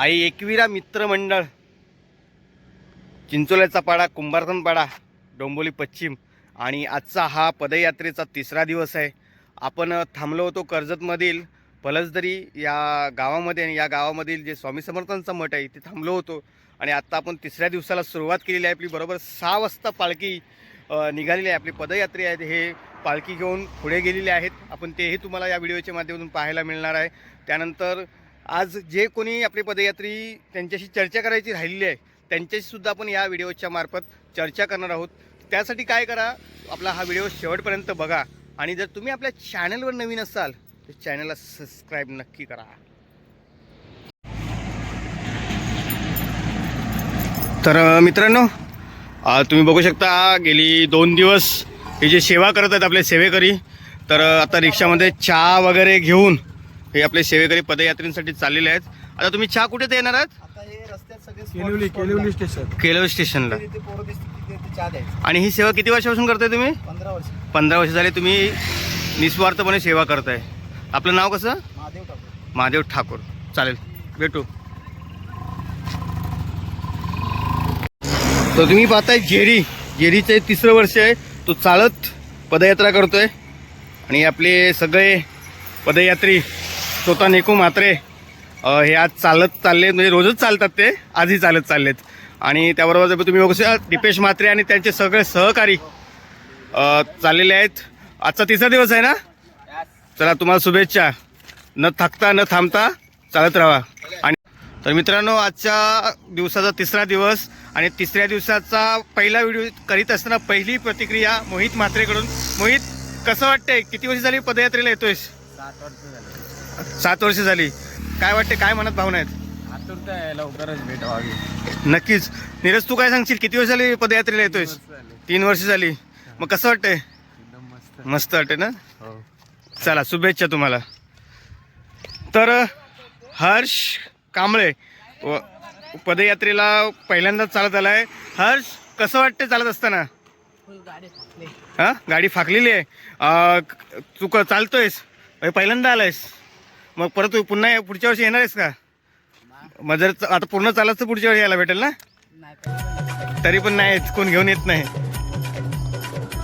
आई एकविरा मित्रमंडळ चिंचोल्याचा पाडा कुंभारसन पाडा डोंबोली पश्चिम. आणि आजचा हा पदयात्रेचा तिसरा दिवस आहे. आपण थांबलो होतो कर्जतमधील पलसदरी या गावामध्ये आणि या गावामधील जे स्वामी समर्थांचा मठ आहे ते थांबलो होतो. आणि आत्ता आपण तिसऱ्या दिवसाला सुरुवात केलेली आहे आपली बरोबर सहा वाजता पालखी निघालेली आहे. आपली पदयात्री आहे हे पालखी घेऊन पुढे गेलेले आहेत. आपण तेही तुम्हाला या व्हिडिओच्या माध्यमातून पाहायला मिळणार आहे. त्यानंतर आज जे कोणी आपली पदयात्री त्यांच्याशी चर्चा करायची राहिलेली आहे त्यांच्याशीसुद्धा आपण या व्हिडिओच्या मार्फत चर्चा करणार आहोत. त्यासाठी काय करा आपला हा व्हिडिओ शेवटपर्यंत बघा. आणि जर तुम्ही आपल्या चॅनलवर नवीन असाल तर चॅनलला सबस्क्राईब नक्की करा. तर मित्रांनो तुम्ही बघू शकता गेली दोन दिवस हे जे सेवा करत आहेत आपले सेवेकरी तर आता रिक्षामध्ये चहा वगैरे घेऊन हे आपले सेवेकरी पदयात्रेसाठी चाललेले आहेत. आता तुम्ही चहा कुठे ते येणार आहात? आता हे रस्त्यात सगळे केलिवली केलिवली स्टेशन केलव स्टेशनला तिथे पोरं दिसते तिथे ते चहा द्यायचं. आणि ही सेवा किती वर्षापासून करताय तुम्ही? पंधरा वर्ष. पंधरा वर्ष झाले तुम्ही निस्वार्थपणे सेवा करताय. आपलं नाव कसं? महादेव ठाकूर. महादेव ठाकूर. चालेल भेटू. तर तुम्ही पाहताय जेरी. जेरीचे तिसरं वर्ष आहे. तो चालत पदयात्रा करतोय. आणि आपले सगळे पदयात्री स्वतः नेकू मात्रे. हे आज चालत चालले म्हणजे रोजच चालतात ते आजही चालत चाललेत. आणि त्याबरोबर जर तुम्ही बघू शकता दीपेश मात्रे आणि त्यांचे सगळे सहकारी चाललेले आहेत. आजचा तिसरा दिवस आहे ना? चला तुम्हाला शुभेच्छा. न थकता न थांबता चालत राहा. आणि तर मित्रांनो आजच्या दिवसाचा तिसरा दिवस आणि तिसऱ्या दिवसाचा पहिला व्हिडिओ करीत असताना पहिली प्रतिक्रिया मोहित म्हात्रेकडून मोहित कसं वाटतंय? किती वर्ष झाली पदयात्रेला येतोयस? सात वर्ष झाले. काय वाटते काय मनात भावना आहेत? आतुरता आहे लवकरच भेट व्हावी. नक्कीच. नीरज तू काय सांगशील? किती वर्ष झाली पदयात्रेला येतोयस? तीन वर्ष झाली. मग कसं वाटतंय? एकदम मस्त. मस्त वाटते ना? हो. चला शुभेच्छा तुम्हाला. तर हर्ष कांबळे व पदयात्रेला पहिल्यांदाच चालत आलाय. हर्ष कसं वाटते चालत असताना? हा? गाडी फाकलेली आहे. अं, क- तू क- चालतोयस. म्हणजे पहिल्यांदा आलायस. मग परत तू पुन्हा पुढच्या वर्षी येणार आहेस का? मग जर आता पूर्ण चालत तर पुढच्या वेळी यायला भेटेल ना? तरी पण नाही कोण घेऊन येत नाही.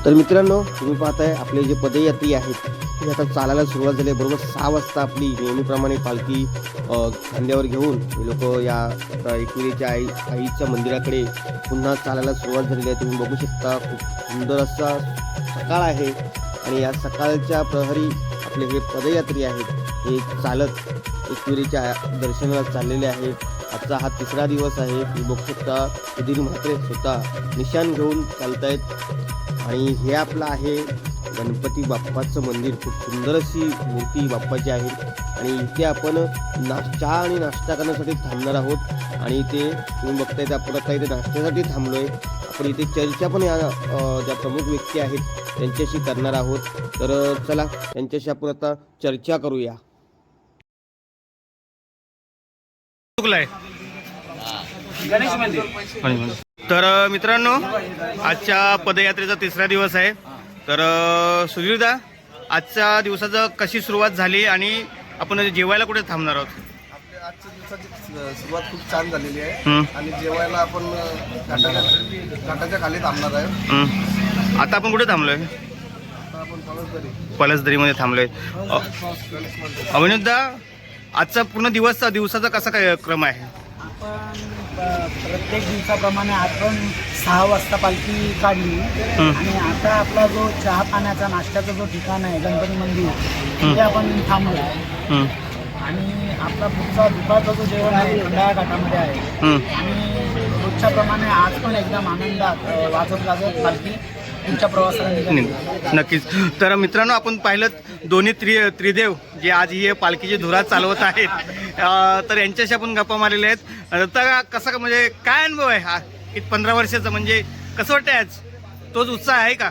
तर मित्रांनो तुम्ही पाहताय आपले जे पदयात्री आहेत आता चालायला सुरुवात झाली आहे. बरोबर सहा वाजता आपली नेहमीप्रमाणे पालखी खांद्यावर घेऊन हे लोक या आता एकविरीच्या आई आईच्या मंदिराकडे पुन्हा चालायला सुरुवात झालेली आहे. तुम्ही बघू शकता खूप सुंदर असा सकाळ आहे. आणि या सकाळच्या प्रहरी आपले हे पदयात्री आहेत. हे चालत एकविरीच्या दर्शनाला चाललेले आहे. आजचा हा तिसरा दिवस आहे. तुम्ही बघू शकता सुधीर म्हात्रे स्वतः निशाण घेऊन चालतायत. आणि हे आपलं आहे गणपती बाप्पाचं मंदिर. खूप सुंदर अशी मूर्ती बाप्पाची आहे. आणि इथे आपण नाश चहा आणि नाश्ता करण्यासाठी थांबणार आहोत. आणि इथे तुम्ही बघताय ते आपण आता इथे नाश्त्यासाठी आहे आपण इथे चर्चा पण या ज्या प्रमुख व्यक्ती आहेत त्यांच्याशी करणार आहोत. तर चला त्यांच्याशी आपण आता चर्चा करूया. तर मित्रांनो आजच्या पदयात्रेचा तिसरा दिवस आहे. तर सुधीरदा आजच्या दिवसाचं कशी सुरुवात झाली आणि आपण जेवायला कुठे थांबणार आहोत? आजच्या दिवसाची सुरुवात खूप छान झालेली आहे. आणि जेवायला आपण घाटाच्या खाली थांबणार आहे. आता आपण कुठे थांबलोय? पलसदरीमध्ये थांबलोय. अ, गणेश मंदिर अभिनवदा आजचा पूर्ण दिवसचा दिवसाचा कसा काय क्रम आहे? आपण प्रत्येक दिवसाप्रमाणे आपण सहा वाजता पालखी काढली. आणि आता आपला जो चहा पाण्याचा नाश्त्याचा जो ठिकाण आहे गणपती मंदिर तिथे आपण थांबलो. आणि आपला पुढचा दुपारचा जो जेवण आहे खंडाळा घाटामध्ये आहे. आणि रोजच्या प्रमाणे आज पण एकदम आनंदात वाजत गाजत पालखी पुढच्या प्रवासाला नक्कीच. तर मित्रांनो आपण पाहिलं दोन्ही त्रि त्रिदेव जे आज ही पालखीची धुरा चालवत आहेत तर यांच्याशी आपण गप्पा मारलेल्या आहेत. तर कसा का- म्हणजे काय अनुभव आहे हा? पंधरा वर्षाचा म्हणजे कसं वाटतंय आज? तोच उत्साह आहे का?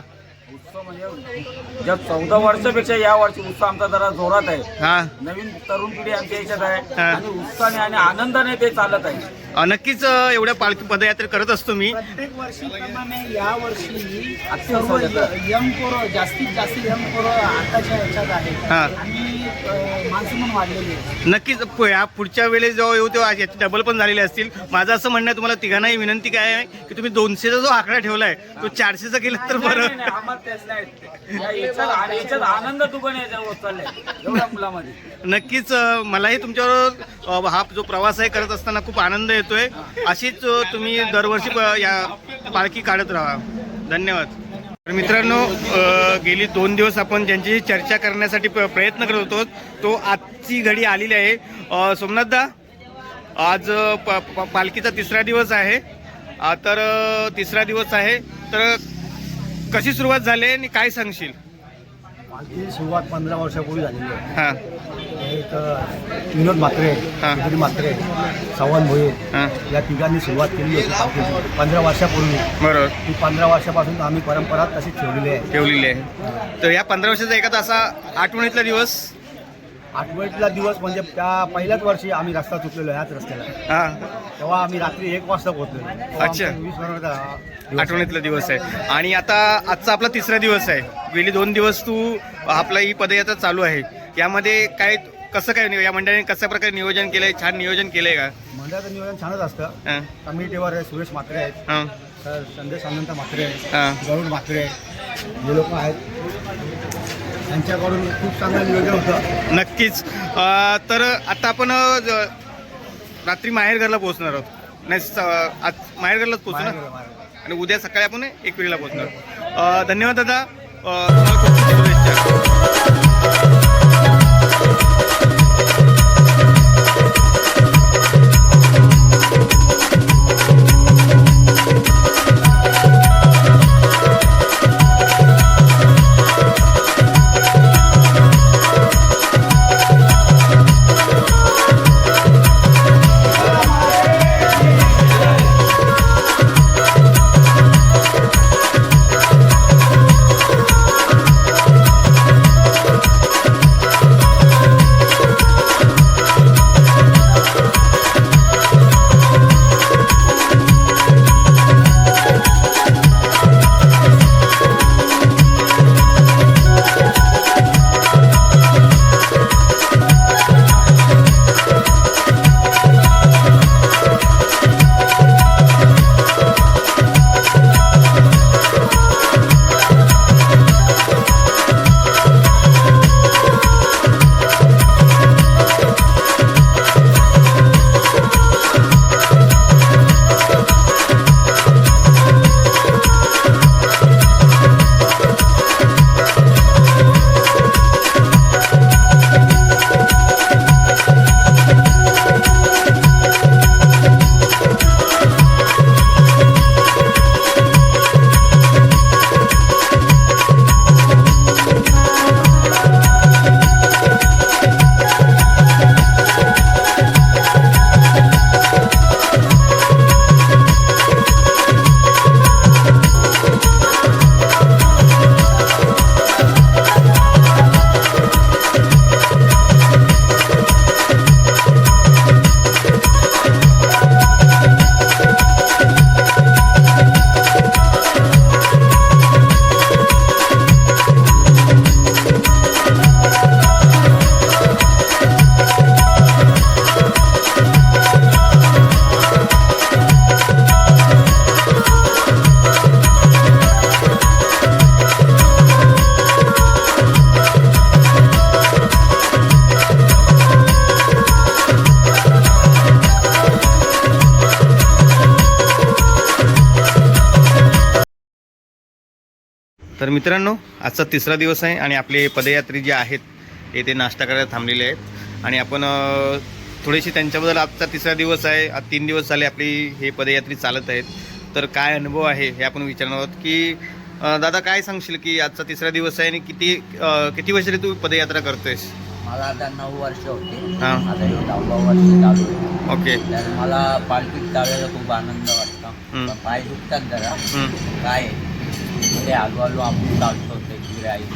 ज्या चौदा वर्षापेक्षा या वर्षी उत्साह आमचा जरा जोरात आहे. हा. नवीन तरुण पिढी आमच्या याच्यात आहे. हा. आणि उत्साहाने आणि आनंदाने ते चालत आहे. अ, नक्कीच अ, एवढ्या पालखी पदयात्रा करत असतो मी. प्रत्येक वर्षीप्रमाणे या वर्षी सर्व यंग पोरं जास्तीत जास्त यंग पोरं आताच्या ह्याच्यात आहेत. हा. आणि अं, माणसं पण वाढलेली आहेत. नक्कीच प- या पुढच्या वेळेस जेव्हा येऊ तेव्हा याचे डबल पण झालेले असतील. माझं असं म्हणणं आहे तुम्हाला तिघांनाही विनंती काय आहे की तुम्ही दोनशेचा जो आकडा ठेवलाय तो चारशेचा केला तर नाही, बरं. नाही, नाही, आम्हाला तेच नाही. याच्यात आनंद दुकान एवढ्या मुलामध्ये. नक्कीच मलाही तुमच्यावर हा जो प्रवास आहे करत असताना खूप आनंद येतोय. अशीच तुम्ही दरवर्षी प- या पालखी काढत राहा. धन्यवाद. तर मित्रांनो गेली दोन दिवस आपण ज्यांच्याशी चर्चा करण्यासाठी प- प्रयत्न करत होतो तो आजची घडी आलेली आहे. सोमनाथदा आज प- प- पालखीचा तिसरा दिवस आहे. तर तिसरा दिवस आहे. तर कशी सुरुवात झाली आणि काय सांगशील? पालखी सुरुवात पंधरा वर्षापूर्वी झालेली आहे. हां. एक अ, विनोद म्हात्रे हा. विक्री म्हात्रे चव्हाण भोये हां. या तिघांनी सुरुवात केली होती पालखीची पंधरा वर्षापूर्वी. बरोबर. ती पंधरा वर्षापासून आम्ही परंपरा तशीच ठेवलेली आहे. ठेवलेली आहे. तर या पंधरा वर्षाचा एखादा असा आठवणीतला दिवस? आठवड्यातला दिवस म्हणजे त्या पहिल्याच वर्षी आम्ही रस्ता चुकलेलो ह्याच रस्त्याला. हा. तेव्हा आम्ही रात्री एक वाजता पोहोचलो अच्छा. वीस दिवस आठवणीतला दिवस आहे. आणि आता आजचा आपला तिसरा दिवस आहे. गेली दोन दिवस तू आपला ही पदयात्रा चालू आहे. यामध्ये काय कसं काय या मंडळाने कशा प्रकारे नियोजन केलंय? छान नियोजन केलंय का? मंडळाचं नियोजन छानच असतं. कमिटीवर सुरेश म्हात्रे आहेत. हां. संदेश अनंत म्हात्रे आहेत. हां. गरुड म्हात्रे हे लोक आहेत. त्यांच्याकडून खूप चांगलं नियोजन होतं. नक्कीच. तर आता आपण ज- रात्री माहेरघरला पोहोचणार आहोत. नाही स- आज माहेरघरलाच पोहोचू ना माहेर- माहेर. आणि उद्या सकाळी आपण एकविरीला पोहोचणार अं, धन्यवाद दादा. अं, तुम्हाला खूप खूप शुभेच्छा. मित्रांनो आजचा तिसरा दिवस आहे आणि आपले पदयात्री जे आहेत ते ते नाश्ता करायला थांबलेले आहेत. आणि आपण थोडीशी त्यांच्याबद्दल आजचा तिसरा दिवस आहे आज तीन दिवस झाले आपली हे पदयात्री चालत आहेत. तर काय अनुभव आहे हे आपण विचारणार आहोत की दादा काय सांगशील की आजचा तिसरा दिवस आहे आणि किती किती वर्ष तरी तू पदयात्रा करतोयस? मला आता नऊ वर्ष होते. हां. आता वर्ष चालू आहे. ओके. तर मला पालखीत चालायला खूप आनंद वाटतो. पाय दुखतात जरा. काय? ते आपण चालतो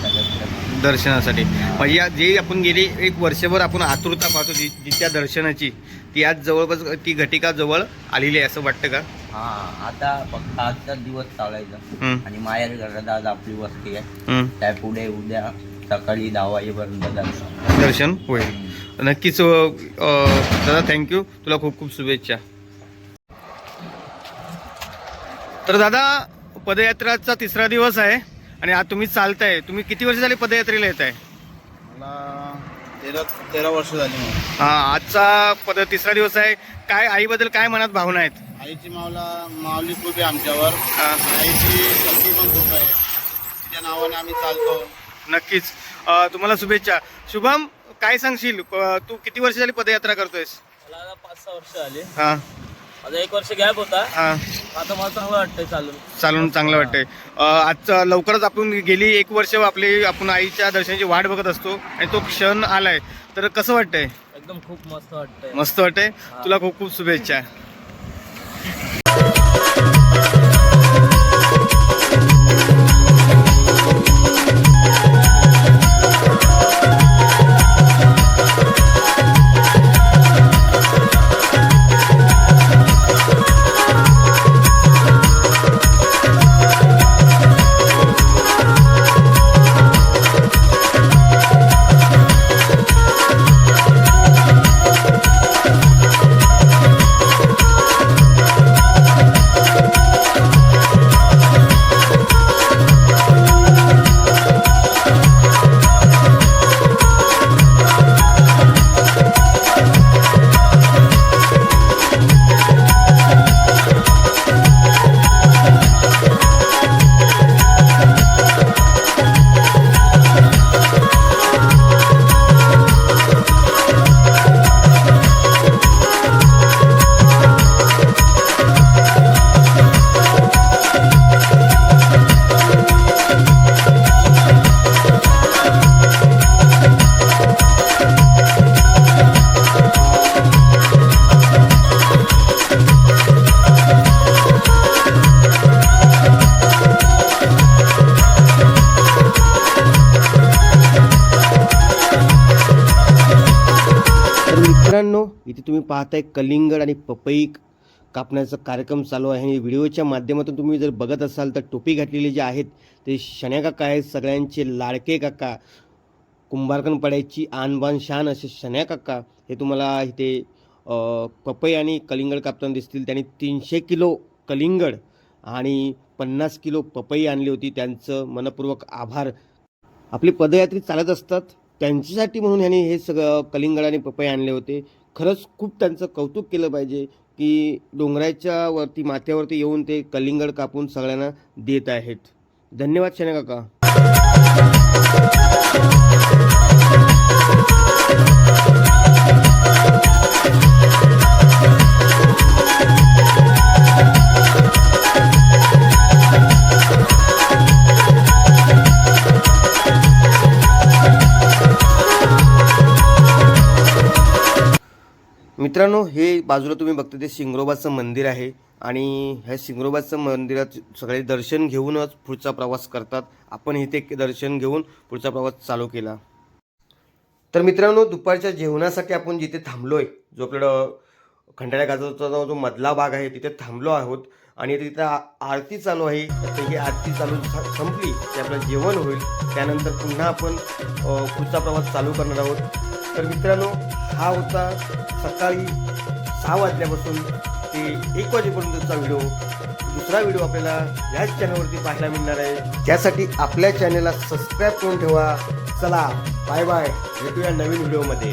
सगळं दर्शनासाठी. म्हणजे या जे आपण गेली एक वर्षभर आपण आतुरता पाहतो जी जी त्या दर्शनाची ती आज जवळपास ती घटिका जवळ आलेली आहे असं वाटतं का? हा आता फक्त आजचा दिवस चालायचा. आणि माहेर घरात आज आपली वस्ती आहे. त्या पुढे उद्या सकाळी दहा वाजेपर्यंत दर्शन. दर्शन होईल. नक्कीच दादा थँक्यू तुला खूप खूप शुभेच्छा. तर दादा पदयात्राचा तिसरा दिवस आहे आणि आज तुम्ही चालताय. तुम्ही किती वर्ष झाले पदयात्रेला येत आहे मला तेरा तेरा वर्ष झाली मला. हा आजचा पद तिसरा दिवस आहे. काय आईबद्दल काय मनात भावना आहेत? आईची मावला माऊली खूप आहे आमच्यावर. हा, आईची शक्ती पण खूप आहे. तिच्या नावाने आम्ही चालतो. नक्कीच. अ, तुम्हाला शुभेच्छा. शुभम काय सांगशील? तू किती वर्ष झाली पदयात्रा करतोयस? मला आता पाच सहा वर्ष आले हा. माझा एक वर्ष गॅप होता. हा. आता मला चांगलं वाटतंय चालून. चालून चांगलं वाटतंय. अ, आजचं लवकरच आपण गेली एक वर्ष आपली आपण आईच्या दर्शनाची वाट बघत असतो आणि तो क्षण आलाय. तर कसं वाटतंय? एकदम खूप मस्त वाटतंय. मस्त वाटतंय. तुला खूप खूप शुभेच्छा. तुम्ही पाहताय कलिंगड आणि पपई कापण्याचा कार्यक्रम चालू आहे. आणि व्हिडिओच्या माध्यमातून तुम्ही जर बघत असाल तर टोपी घातलेले जे आहेत ते शण्या काका आहेत सगळ्यांचे लाडके काका कुंभारकन पडायची आणबान शान असे शण्या काका हे तुम्हाला इथे पपई आणि कलिंगड कापताना दिसतील. त्यांनी तीनशे किलो कलिंगड आणि पन्नास किलो पपई आणली होती. त्यांचं मनपूर्वक आभार. आपली पदयात्री चालत असतात. त्यांच्यासाठी म्हणून ह्यांनी हे सगळं कलिंगड आणि पपई आणले होते. खरंच खूप त्यांचं कौतुक केलं पाहिजे की डोंगराच्या वरती माथ्यावरती येऊन ते कलिंगड कापून सगळ्यांना देत आहेत. धन्यवाद शने काका मित्रांनो हे बाजूला तुम्ही बघता ते शिंगरोबाचं मंदिर आहे आणि ह्या शिंगरोबाचं मंदिरात सगळे दर्शन घेऊनच पुढचा प्रवास करतात. आपण इथे दर्शन घेऊन पुढचा प्रवास चालू केला. तर मित्रांनो दुपारच्या जेवणासाठी आपण जिथे थांबलो आहे जो आपल्याला खंडाळ्या गाजाचा जो मधला भाग आहे तिथे थांबलो आहोत. आणि तिथं आ- आरती चालू आहे. तर ही आरती चालू संपली की आपलं जेवण होईल. त्यानंतर पुन्हा आपण पुढचा प्रवास चालू करणार आहोत. तर मित्रांनो हा होता सकाळी सहा वाजल्यापासून ते एक वाजेपर्यंतचा व्हिडिओ. दुसरा व्हिडिओ आपल्याला याच चॅनलवरती पाहायला मिळणार आहे. त्यासाठी आपल्या चॅनलला सबस्क्राईब करून ठेवा. चला बाय बाय भेटूया नवीन व्हिडिओमध्ये.